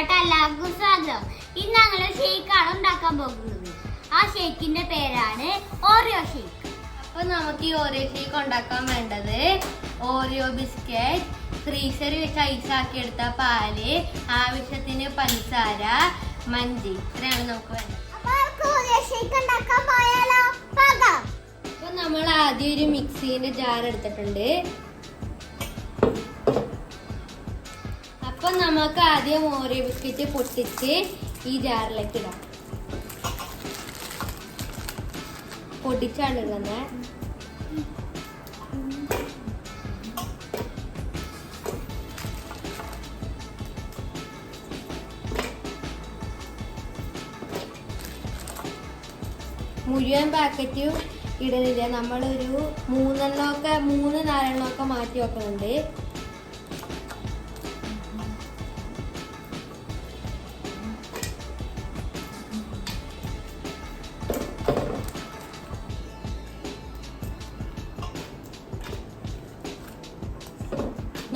വീഡിയോയിലോട്ട് എല്ലാവർക്കും സ്വാഗതം. ഇന്ന് ഞങ്ങൾ ഷേക്കാണ് ഉണ്ടാക്കാൻ പോകുന്നത്. ആ ഷേക്കിന്റെ പേരാണ് ഓറിയോ ഷേക്ക്. അപ്പൊ നമുക്ക് ഈ ഓറിയോ ഷേക്ക് ഉണ്ടാക്കാൻ വേണ്ടത് ഓറിയോ ബിസ്ക്കറ്റ് ഫ്രീസറിൽ വെച്ച് ഐസാക്കി എടുത്ത പാൽ ആവശ്യത്തിന് പഞ്ചസാര മഞ്ചി. ഇത്രയാണ് നമുക്ക് വേണ്ടത്. അപ്പൊ ഓറിയോ ഷേക്ക് ഉണ്ടാക്കാൻ പോയാലോ? പോകാം. അപ്പൊ നമ്മൾ ആദ്യം ഒരു മിക്സീന്റെ ജാർ എടുത്തിട്ടുണ്ട്. അപ്പൊ നമുക്ക് ആദ്യം ഓറിയോ ബിസ്ക്കറ്റ് പൊട്ടിച്ച് ഈ ജാറിലേക്ക് ഇടാം. പൊടിച്ചാണ് ഇടുന്നത് മുഴുവൻ പാക്കറ്റും ഇടുന്നില്ല നമ്മളൊരു മൂന്നെണ്ണമൊക്കെ മൂന്ന് നാലെണ്ണമൊക്കെ മാറ്റി വെക്കുന്നുണ്ട്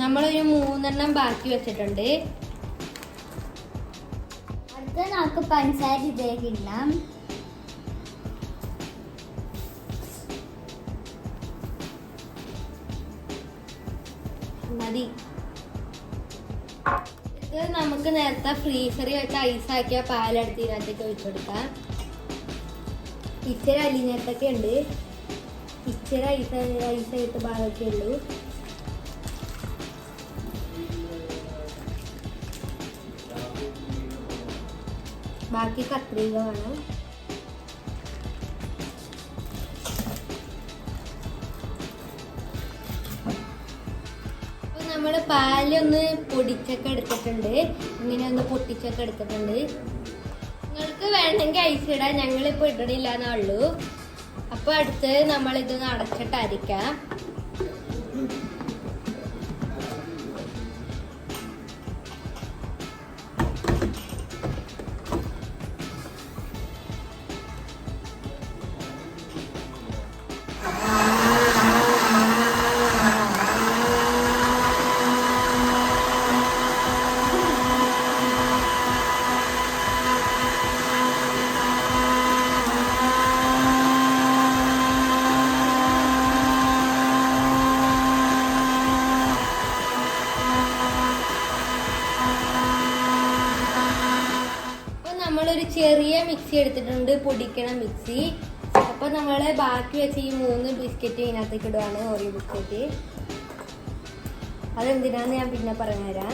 നമ്മളൊരു മൂന്നെണ്ണം ബാക്കി വെച്ചിട്ടുണ്ട്. അടുത്ത നമുക്ക് പഞ്ചായത്ത് ഇതിലേക്ക് ഇടാം മതി. ഇത് നമുക്ക് നേരത്തെ ഫ്രീസറിൽ വെച്ച് ഐസാക്കിയ പാലെടുത്ത് ഇതിനകത്തേക്ക് ഒഴിച്ചു കൊടുക്കാം. ഇച്ചിരി അലിഞ്ഞിട്ടൊക്കെ ഉണ്ട്. ഇച്ചിരി ഐസ് ഐസായിട്ട് ഭാഗമൊക്കെ ഉള്ളൂ ബാക്കി കത്രിക വേണം. നമ്മൾ പാലൊന്ന് പൊടിച്ചൊക്കെ എടുത്തിട്ടുണ്ട്. ഇങ്ങനെ ഒന്ന് പൊട്ടിച്ചൊക്കെ എടുത്തിട്ടുണ്ട്. നിങ്ങൾക്ക് വേണമെങ്കിൽ ഐസ് ഇടാം ഞങ്ങളിപ്പോ ഇടണില്ല എന്നുള്ളൂ അപ്പൊ അടുത്ത് നമ്മൾ ഇതൊന്ന് ചെറിയ മിക്സി എടുത്തിട്ടുണ്ട് പൊടിക്കണ മിക്സി അപ്പൊ നമ്മൾ ബാക്കി വെച്ച ഈ മൂന്ന് ബിസ്ക്കറ്റ് ഇതിനകത്തേക്ക് ഇടുവാണ് ഓറിയോ ബിസ്ക്കറ്റ് അതെന്തിനാന്ന് ഞാൻ പിന്നെ പറഞ്ഞു പറഞ്ഞുതരാം.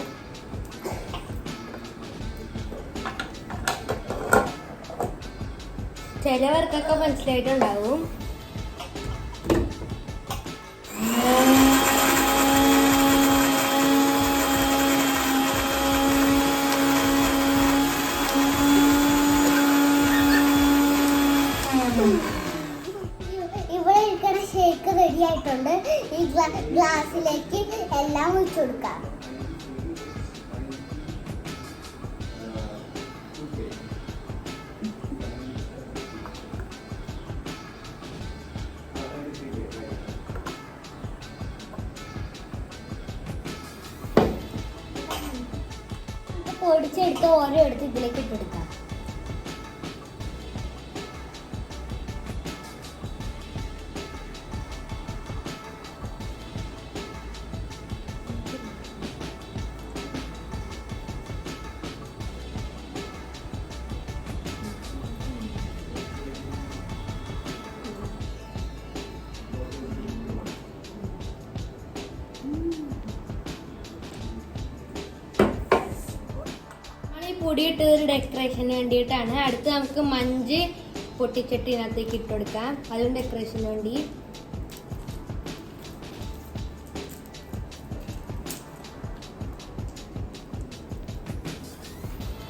ചിലവർക്കൊക്കെ മനസ്സിലായിട്ടുണ്ടാവും. ഷേക്ക് റെഡി ഈ ഗ്ലാ- ഗ്ലാസ്സിലേക്ക് എല്ലാം ഒഴിച്ചു കൊടുക്കാം. പൊടിച്ചെടുത്ത് ഓരോ എടുത്ത് ഇതിലേക്ക് ഇട്ടെടുക്കാം പൊടിയിട്ട് ഒരു ഡെക്കറേഷന് വേണ്ടിയിട്ടാണ്. അടുത്ത് നമുക്ക് മഞ്ച് പൊട്ടിച്ചട്ടി ഇതിനകത്തേക്ക് ഇട്ട് കൊടുക്കാം. അതും ഡെക്കറേഷന് വേണ്ടി.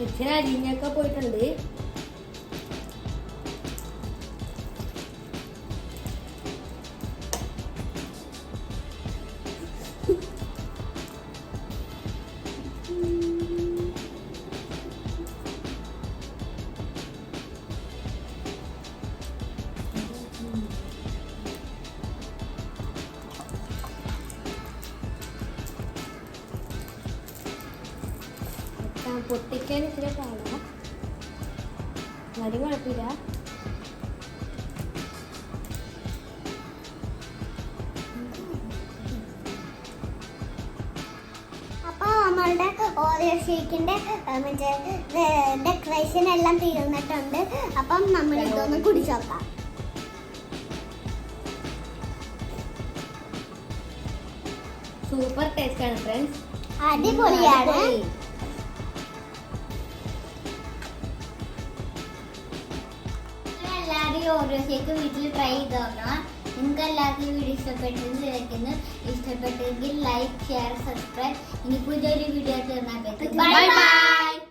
ഇച്ചിരി അരിഞ്ഞൊക്കെ പോയിട്ടുണ്ട്. പൊട്ടിക്കാൻ ഇച്ചിരി പാടാ. എന്നാലും കുഴപ്പമില്ല. നമ്മളുടെ ഓറിയോ ഷേക്കിന്റെ മറ്റേ ഡെക്കറേഷൻ എല്ലാം തീർന്നിട്ടുണ്ട്. അപ്പം നമ്മൾ ഇതൊന്ന് കുടിച്ചു നോക്കാം. സൂപ്പർ ടേസ്റ്റ് ആണ് ഫ്രണ്ട്സ് അടിപൊളിയാണ്. ഓരോ ഷേക്ക് വീട്ടിൽ ട്രൈ ചെയ്ത് നോക്കണം നിങ്ങൾക്ക് എല്ലാവർക്കും വീഡിയോ ഇഷ്ടപ്പെട്ടെന്ന് വിചാരിക്കുന്നു ഇഷ്ടപ്പെട്ടെങ്കിൽ ലൈക്ക് ഷെയർ സബ്സ്ക്രൈബ് ഇനി പുതിയൊരു വീഡിയോ തീർന്നാൽ ബൈ bye.